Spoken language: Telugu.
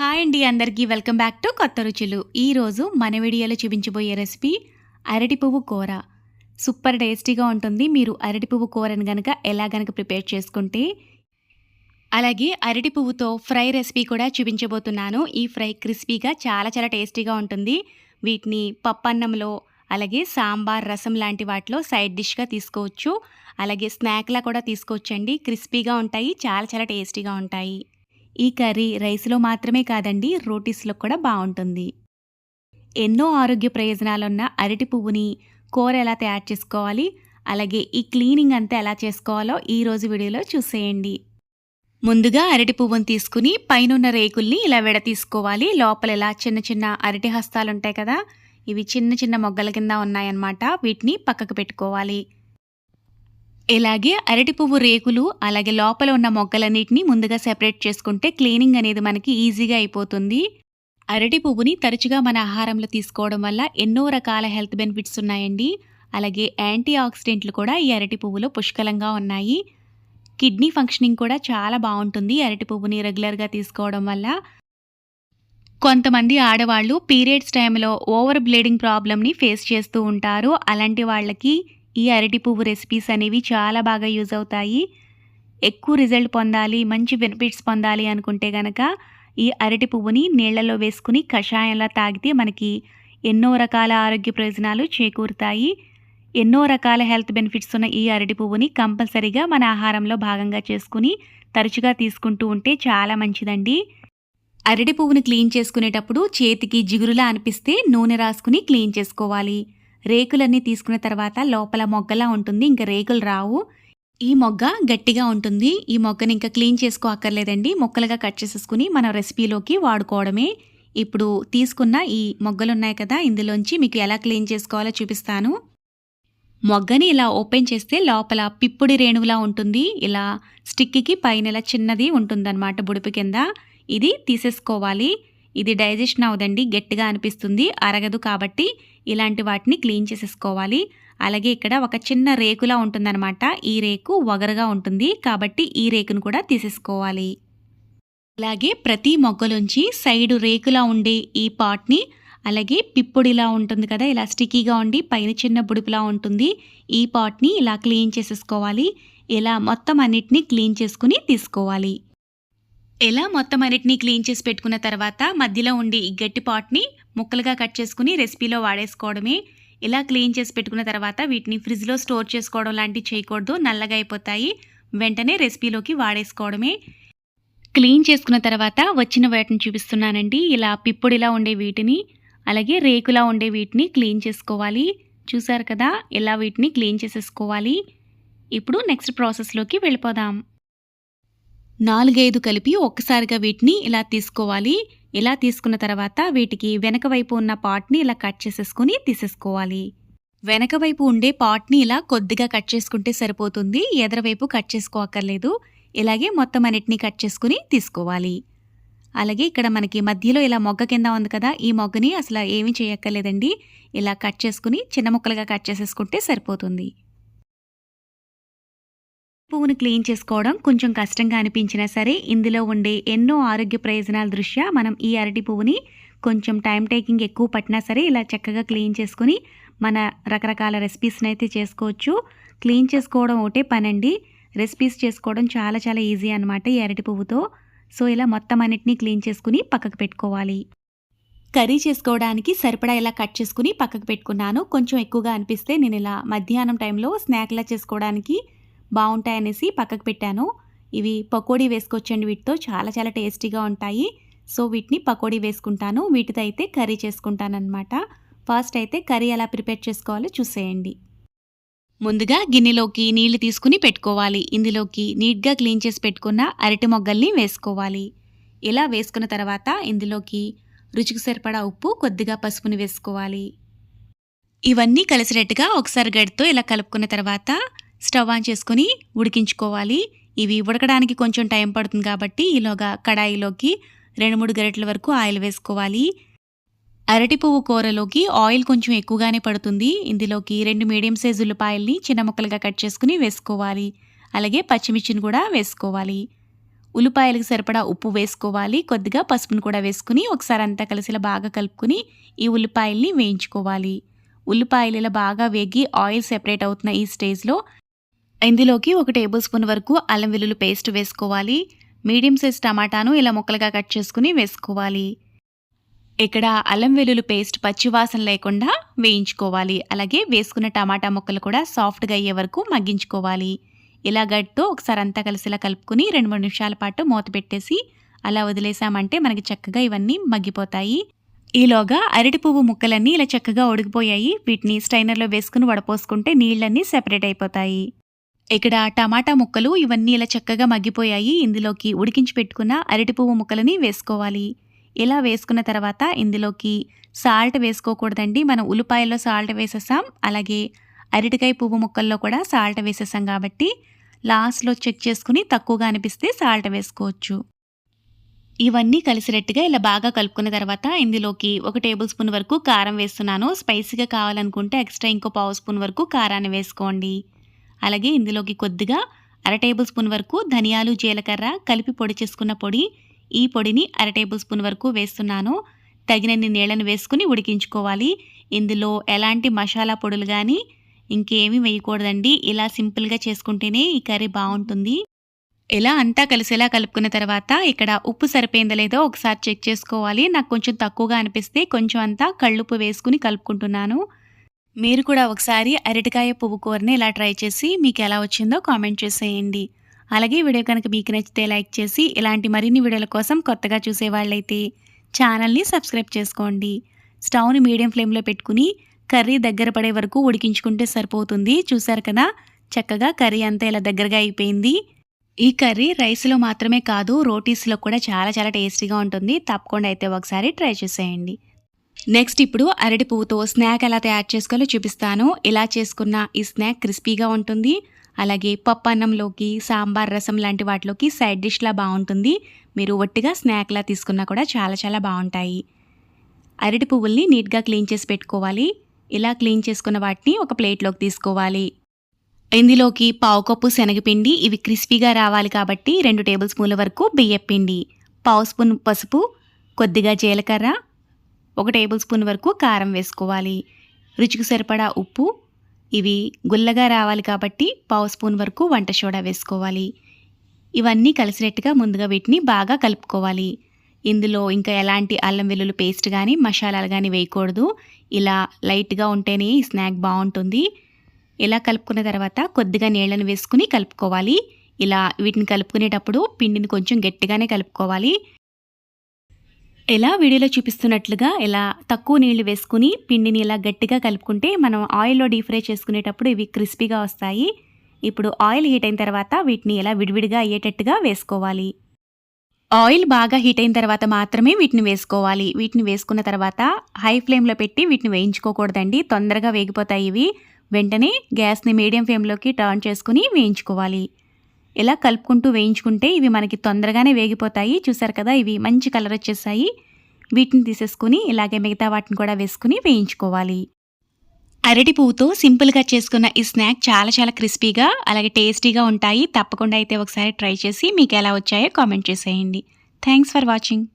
హాయ్ అండి అందరికీ. వెల్కమ్ బ్యాక్ టు కొత్త రుచులు. ఈరోజు మన వీడియోలో చూపించబోయే రెసిపీ అరటి పువ్వు కూర. సూపర్ టేస్టీగా ఉంటుంది. మీరు అరటి పువ్వు కూరను గనక ఎలా గనక ప్రిపేర్ చేసుకుంటే అలాగే అరటి పువ్వుతో ఫ్రై రెసిపీ కూడా చూపించబోతున్నాను. ఈ ఫ్రై క్రిస్పీగా చాలా చాలా టేస్టీగా ఉంటుంది. వీటిని పప్పన్నంలో అలాగే సాంబార్ రసం లాంటి వాటిలో సైడ్ డిష్గా తీసుకోవచ్చు. అలాగే స్నాక్లా కూడా తీసుకోవచ్చండి. క్రిస్పీగా ఉంటాయి. చాలా చాలా టేస్టీగా ఉంటాయి. ఈ కర్రీ రైస్లో మాత్రమే కాదండి రోటీస్లో కూడా బాగుంటుంది ఎన్నో ఆరోగ్య ప్రయోజనాలున్న అరటి పువ్వుని కూర ఎలా తయారు చేసుకోవాలి అలాగే ఈ క్లీనింగ్ అంతా ఎలా చేసుకోవాలో ఈ రోజు వీడియోలో చూసేయండి. ముందుగా అరటి పువ్వును తీసుకుని పైనున్న రేకుల్ని ఇలా విడ తీసుకోవాలి. లోపల ఇలా చిన్న చిన్న అరటి హస్తాలు ఉంటాయి కదా ఇవి చిన్న చిన్న మొగ్గల కింద ఉన్నాయన్నమాట. వీటిని పక్కకు పెట్టుకోవాలి. ఇలాగే అరటి పువ్వు రేకులు అలాగే లోపల ఉన్న మొగ్గలన్నిటిని ముందుగా సెపరేట్ చేసుకుంటే క్లీనింగ్ అనేది మనకి ఈజీగా అయిపోతుంది. అరటి పువ్వుని తరచుగా మన ఆహారంలో తీసుకోవడం వల్ల ఎన్నో రకాల హెల్త్ బెనిఫిట్స్ ఉన్నాయండి. అలాగే యాంటీ ఆక్సిడెంట్లు కూడా ఈ అరటి పువ్వులో పుష్కలంగా ఉన్నాయి. కిడ్నీ ఫంక్షనింగ్ కూడా చాలా బాగుంటుంది అరటి పువ్వుని రెగ్యులర్గా తీసుకోవడం వల్ల. కొంతమంది ఆడవాళ్ళు పీరియడ్స్ టైంలో ఓవర్ బ్లీడింగ్ ప్రాబ్లమ్ని ఫేస్ చేస్తూ ఉంటారు. అలాంటి వాళ్ళకి ఈ అరటి పువ్వు రెసిపీస్ అనేవి చాలా బాగా యూజ్ అవుతాయి. ఎక్కువ రిజల్ట్ పొందాలి మంచి బెనిఫిట్స్ పొందాలి అనుకుంటే గనక ఈ అరటి పువ్వుని నీళ్ళలో వేసుకుని కషాయంలా తాగితే మనకి ఎన్నో రకాల ఆరోగ్య ప్రయోజనాలు చేకూరుతాయి. ఎన్నో రకాల హెల్త్ బెనిఫిట్స్ ఉన్న ఈ అరటి పువ్వుని కంపల్సరీగా మన ఆహారంలో భాగంగా చేసుకుని తరచుగా తీసుకుంటూ ఉంటే చాలా మంచిదండి. అరటి పువ్వును క్లీన్ చేసుకునేటప్పుడు చేతికి జిగురులా అనిపిస్తే నూనె రాసుకుని క్లీన్ చేసుకోవాలి. రేకులన్నీ తీసుకున్న తర్వాత లోపల మొగ్గలా ఉంటుంది ఇంకా రేకులు రావు. ఈ మొగ్గ గట్టిగా ఉంటుంది. ఈ మొగ్గని ఇంకా క్లీన్ చేసుకో అక్కర్లేదండి. మొక్కలుగా కట్ చేసేసుకుని మనం రెసిపీలోకి వాడుకోవడమే. ఇప్పుడు తీసుకున్న ఈ మొగ్గలు ఉన్నాయి కదా ఇందులోంచి మీకు ఎలా క్లీన్ చేసుకోవాలో చూపిస్తాను. మొగ్గని ఇలా ఓపెన్ చేస్తే లోపల పిప్పుడి రేణువులా ఉంటుంది. ఇలా స్టిక్కి పైన ఇలా చిన్నది ఉంటుందన్నమాట బుడిపి కింద. ఇది తీసేసుకోవాలి. ఇది డైజెషన్ అవదండి గట్టిగా అనిపిస్తుంది. అరగదు కాబట్టి ఇలాంటి వాటిని క్లీన్ చేసేసుకోవాలి. అలాగే ఇక్కడ ఒక చిన్న రేకులా ఉంటుందన్నమాట. ఈ రేకు వగరగా ఉంటుంది కాబట్టి ఈ రేకును కూడా తీసేసుకోవాలి. అలాగే ప్రతి మొగ్గలోంచి సైడు రేకులా ఉండే ఈ పాట్ని అలాగే పిప్పుడిలా ఉంటుంది కదా ఇలా స్టిక్కీగా ఉండి పైన చిన్న బుడుపులా ఉంటుంది. ఈ పాట్ని ఇలా క్లీన్ చేసేసుకోవాలి. ఇలా మొత్తం అన్నిటినీ క్లీన్ చేసుకుని తీసుకోవాలి. ఇలా మొత్తం అన్నిటినీ క్లీన్ చేసి పెట్టుకున్న తర్వాత మధ్యలో ఉండి ఈ గట్టి పాట్ని ముక్కలుగా కట్ చేసుకుని రెసిపీలో వాడేసుకోవడమే. ఇలా క్లీన్ చేసి పెట్టుకున్న తర్వాత వీటిని ఫ్రిడ్జ్లో స్టోర్ చేసుకోవడం లాంటివి చేయకూడదు. నల్లగా అయిపోతాయి. వెంటనే రెసిపీలోకి వాడేసుకోవడమే. క్లీన్ చేసుకున్న తర్వాత వచ్చిన వాటిని చూపిస్తున్నానండి. ఇలా పిప్పుడిలా ఉండే వీటిని అలాగే రేకులా ఉండే వీటిని క్లీన్ చేసుకోవాలి. చూసారు కదా ఇలా వీటిని క్లీన్ చేసేసుకోవాలి. ఇప్పుడు నెక్స్ట్ ప్రాసెస్లోకి వెళ్ళిపోదాం. నాలుగైదు కలిపి ఒక్కసారిగా వీటిని ఇలా తీసుకోవాలి. ఇలా తీసుకున్న తర్వాత వీటికి వెనక వైపు ఉన్న పాట్ని ఇలా కట్ చేసేసుకుని తీసేసుకోవాలి. వెనక వైపు ఉండే పాట్ని ఇలా కొద్దిగా కట్ చేసుకుంటే సరిపోతుంది. ఎదరవైపు కట్ చేసుకోక్కర్లేదు. ఇలాగే మొత్తం అన్నిటినీ కట్ చేసుకుని తీసుకోవాలి. అలాగే ఇక్కడ మనకి మధ్యలో ఇలా మొగ్గ కింద ఉంది కదా ఈ మొగ్గని అసలు ఏమీ చేయక్కర్లేదండి. ఇలా కట్ చేసుకుని చిన్న ముక్కలుగా కట్ చేసేసుకుంటే సరిపోతుంది. పువ్వును క్లీన్ చేసుకోవడం కొంచెం కష్టంగా అనిపించినా సరే ఇందులో ఉండే ఎన్నో ఆరోగ్య ప్రయోజనాల దృష్ట్యా మనం ఈ అరటి పువ్వుని కొంచెం టైం టేకింగ్ ఎక్కువ పట్టినా సరే ఇలా చక్కగా క్లీన్ చేసుకుని మన రకరకాల రెసిపీస్ని అయితే చేసుకోవచ్చు. క్లీన్ చేసుకోవడం ఒకటే పనండి. రెసిపీస్ చేసుకోవడం చాలా చాలా ఈజీ అనమాట ఈ అరటి పువ్వుతో. సో ఇలా మొత్తం అన్నిటినీ క్లీన్ చేసుకుని పక్కకు పెట్టుకోవాలి. కర్రీ చేసుకోవడానికి సరిపడా ఇలా కట్ చేసుకుని పక్కకు పెట్టుకున్నాను. కొంచెం ఎక్కువగా అనిపిస్తే నేను ఇలా మధ్యాహ్నం టైంలో స్నాక్లా చేసుకోవడానికి బాగుంటాయనేసి పక్కకు పెట్టాను. ఇవి పకోడీ వేసుకోవచ్చండి వీటితో. చాలా చాలా టేస్టీగా ఉంటాయి. సో వీటిని పకోడీ వేసుకుంటాను. వీటితో అయితే కర్రీ చేసుకుంటానమాట ఫస్ట్ అయితే కర్రీ ఎలా ప్రిపేర్ చేసుకోవాలో చూసేయండి. ముందుగా గిన్నెలోకి నీళ్ళు తీసుకుని పెట్టుకోవాలి. ఇందులోకి నీట్గా క్లీన్ చేసి పెట్టుకున్న అరటి మొగ్గల్ని వేసుకోవాలి. ఇలా వేసుకున్న తర్వాత ఇందులోకి రుచికి సరిపడా ఉప్పు కొద్దిగా పసుపుని వేసుకోవాలి. ఇవన్నీ కలిసినట్టుగా ఒకసారి గడితో ఇలా కలుపుకున్న తర్వాత స్టవ్ ఆన్ చేసుకుని ఉడికించుకోవాలి. ఇవి ఉడకడానికి కొంచెం టైం పడుతుంది కాబట్టి ఈలోగా కడాయిలోకి రెండు మూడు గరిటెల వరకు ఆయిల్ వేసుకోవాలి. అరటి పువ్వు కూరలోకి ఆయిల్ కొంచెం ఎక్కువగానే పడుతుంది. ఇందులోకి రెండు మీడియం సైజు ఉల్లిపాయల్ని చిన్న ముక్కలుగా కట్ చేసుకుని వేసుకోవాలి. అలాగే పచ్చిమిర్చిని కూడా వేసుకోవాలి. ఉల్లిపాయలకు సరిపడా ఉప్పు వేసుకోవాలి. కొద్దిగా పసుపును కూడా వేసుకుని ఒకసారి అంతా కలిసి ఇలా బాగా కలుపుకుని ఈ ఉల్లిపాయల్ని వేయించుకోవాలి. ఉల్లిపాయలు ఇలా బాగా వేగి ఆయిల్ సెపరేట్ అవుతున్న ఈ స్టేజ్లో ఇందులోకి ఒక టేబుల్ స్పూన్ వరకు అల్లం వెల్లుల్లి పేస్ట్ వేసుకోవాలి. మీడియం సైజ్ టమాటాను ఇలా ముక్కలుగా కట్ చేసుకుని వేసుకోవాలి. ఇక్కడ అల్లం వెల్లుల్లి పేస్ట్ పచ్చివాసన లేకుండా వేయించుకోవాలి. అలాగే వేసుకున్న టమాటా ముక్కలు కూడా సాఫ్ట్గా అయ్యే వరకు మగ్గించుకోవాలి. ఇలా గడ్తో ఒకసారి అంతా కలిసిలా కలుపుకుని రెండు మూడు నిమిషాల పాటు మూత పెట్టేసి అలా వదిలేసామంటే మనకి చక్కగా ఇవన్నీ మగ్గిపోతాయి. ఈలోగా అరటి పువ్వు ముక్కలన్నీ ఇలా చక్కగా ఉడికిపోయాయి. వీటిని స్టైనర్లో వేసుకుని వడపోసుకుంటే నీళ్ళన్నీ సెపరేట్ అయిపోతాయి. ఇక్కడ టమాటా ముక్కలు ఇవన్నీ ఇలా చక్కగా మగ్గిపోయాయి. ఇందులోకి ఉడికించి పెట్టుకున్న అరటి పువ్వు ముక్కలని వేసుకోవాలి. ఇలా వేసుకున్న తర్వాత ఇందులోకి సాల్ట్ వేసుకోకూడదండి. మనం ఉల్లిపాయల్లో సాల్ట్ వేసేసాం. అలాగే అరటికాయ పువ్వు ముక్కల్లో కూడా సాల్ట్ వేసేసాం కాబట్టి లాస్ట్లో చెక్ చేసుకుని తక్కువగా అనిపిస్తే సాల్ట్ వేసుకోవచ్చు. ఇవన్నీ కలిసినట్టుగా ఇలా బాగా కలుపుకున్న తర్వాత ఇందులోకి ఒక టేబుల్ స్పూన్ వరకు కారం వేస్తున్నాను. స్పైసీగా కావాలనుకుంటే ఎక్స్ట్రా ఇంకో పావు స్పూన్ వరకు కారాన్ని వేసుకోండి. అలాగే ఇందులోకి కొద్దిగా అర టేబుల్ స్పూన్ వరకు ధనియాలు జీలకర్ర కలిపి పొడి చేసుకున్న పొడి. ఈ పొడిని అర టేబుల్ స్పూన్ వరకు వేస్తున్నాను. తగినన్ని నీళ్ళను వేసుకుని ఉడికించుకోవాలి. ఇందులో ఎలాంటి మసాలా పొడులు కానీ ఇంకేమీ వేయకూడదండి. ఇలా సింపుల్గా చేసుకుంటేనే ఈ కర్రీ బాగుంటుంది. ఇలా అంతా కలిసేలా కలుపుకున్న తర్వాత ఇక్కడ ఉప్పు సరిపోయిందో లేదో ఒకసారి చెక్ చేసుకోవాలి. నాకు కొంచెం తక్కువగా అనిపిస్తే కొంచెం అంతా కళ్ళుప్పు వేసుకుని కలుపుకుంటున్నాను. మీరు కూడా ఒకసారి అరటికాయ పువ్వు కూరని ఇలా ట్రై చేసి మీకు ఎలా వచ్చిందో కామెంట్ చేసేయండి. అలాగే వీడియో కనుక మీకు నచ్చితే లైక్ చేసి ఇలాంటి మరిన్ని వీడియోల కోసం కొత్తగా చూసేవాళ్ళైతే ఛానల్ని సబ్స్క్రైబ్ చేసుకోండి. స్టవ్ని మీడియం ఫ్లేమ్లో పెట్టుకుని కర్రీ దగ్గర పడే వరకు ఉడికించుకుంటే సరిపోతుంది. చూసారు కదా? చక్కగా కర్రీ అంతా ఇలా దగ్గరగా అయిపోయింది. ఈ కర్రీ రైస్లో మాత్రమే కాదు రోటీస్లో కూడా చాలా చాలా టేస్టీగా ఉంటుంది. తప్పకుండా అయితే ఒకసారి ట్రై చేసేయండి. నెక్స్ట్ ఇప్పుడు అరటి పువ్వుతో స్నాక్ ఎలా తయారు చేసుకోవాలో చూపిస్తాను. ఇలా చేసుకున్న ఈ స్నాక్ క్రిస్పీగా ఉంటుంది. అలాగే పప్పు అన్నంలోకి సాంబార్ రసం లాంటి వాటిలోకి సైడ్ డిష్లా బాగుంటుంది. మీరు ఒట్టిగా స్నాక్లా తీసుకున్నా కూడా చాలా చాలా బాగుంటాయి. అరటి పువ్వుల్ని నీట్గా క్లీన్ చేసి పెట్టుకోవాలి. ఇలా క్లీన్ చేసుకున్న వాటిని ఒక ప్లేట్లోకి తీసుకోవాలి. ఇందులోకి పావు కప్పు శనగపిండి ఇవి క్రిస్పీగా రావాలి కాబట్టి రెండు టేబుల్ స్పూన్ల వరకు బియ్యపిండి పావు స్పూన్ పసుపు కొద్దిగా జీలకర్ర ఒక టేబుల్ స్పూన్ వరకు కారం వేసుకోవాలి. రుచికి సరిపడా ఉప్పు ఇవి గుల్లగా రావాలి కాబట్టి పావు స్పూన్ వరకు వంట సోడా వేసుకోవాలి. ఇవన్నీ కలిసినట్టుగా ముందుగా వీటిని బాగా కలుపుకోవాలి. ఇందులో ఇంకా ఎలాంటి అల్లం వెల్లుల్లి పేస్ట్ కానీ మసాలాలు కానీ వేయకూడదు. ఇలా లైట్గా ఉంటేనే ఈ స్నాక్ బాగుంటుంది. ఇలా కలుపుకున్న తర్వాత కొద్దిగా నీళ్ళని వేసుకుని కలుపుకోవాలి. ఇలా వీటిని కలుపుకునేటప్పుడు పిండిని కొంచెం గట్టిగానే కలుపుకోవాలి. ఎలా వీడియోలో చూపిస్తున్నట్లుగా ఇలా తక్కువ నీళ్ళు వేసుకుని పిండిని ఇలా గట్టిగా కలుపుకుంటే మనం ఆయిల్లో డీప్ ఫ్రై చేసుకునేటప్పుడు ఇవి క్రిస్పీగా వస్తాయి. ఇప్పుడు ఆయిల్ హీట్ అయిన తర్వాత వీటిని ఇలా విడివిడిగా అయ్యేటట్టుగా వేసుకోవాలి. ఆయిల్ బాగా హీట్ అయిన తర్వాత మాత్రమే వీటిని వేసుకోవాలి. వీటిని వేసుకున్న తర్వాత హై ఫ్లేమ్లో పెట్టి వీటిని వేయించుకోకూడదండి. తొందరగా వేగిపోతాయి ఇవి. వెంటనే గ్యాస్ని మీడియం ఫ్లేమ్లోకి టర్న్ చేసుకుని వేయించుకోవాలి. ఇలా కలుపుకుంటూ వేయించుకుంటే ఇవి మనకి తొందరగానే వేగిపోతాయి. చూసారు కదా ఇవి మంచి కలర్ వచ్చేసాయి. వీటిని తీసేసుకుని ఇలాగే మిగతా వాటిని కూడా వేసుకుని వేయించుకోవాలి. అరటి పువ్వుతో సింపుల్గా చేసుకున్న ఈ స్నాక్ చాలా చాలా క్రిస్పీగా అలాగే టేస్టీగా ఉంటాయి. తప్పకుండా అయితే ఒకసారి ట్రై చేసి మీకు ఎలా వచ్చాయో కామెంట్ చేసేయండి. Thanks for watching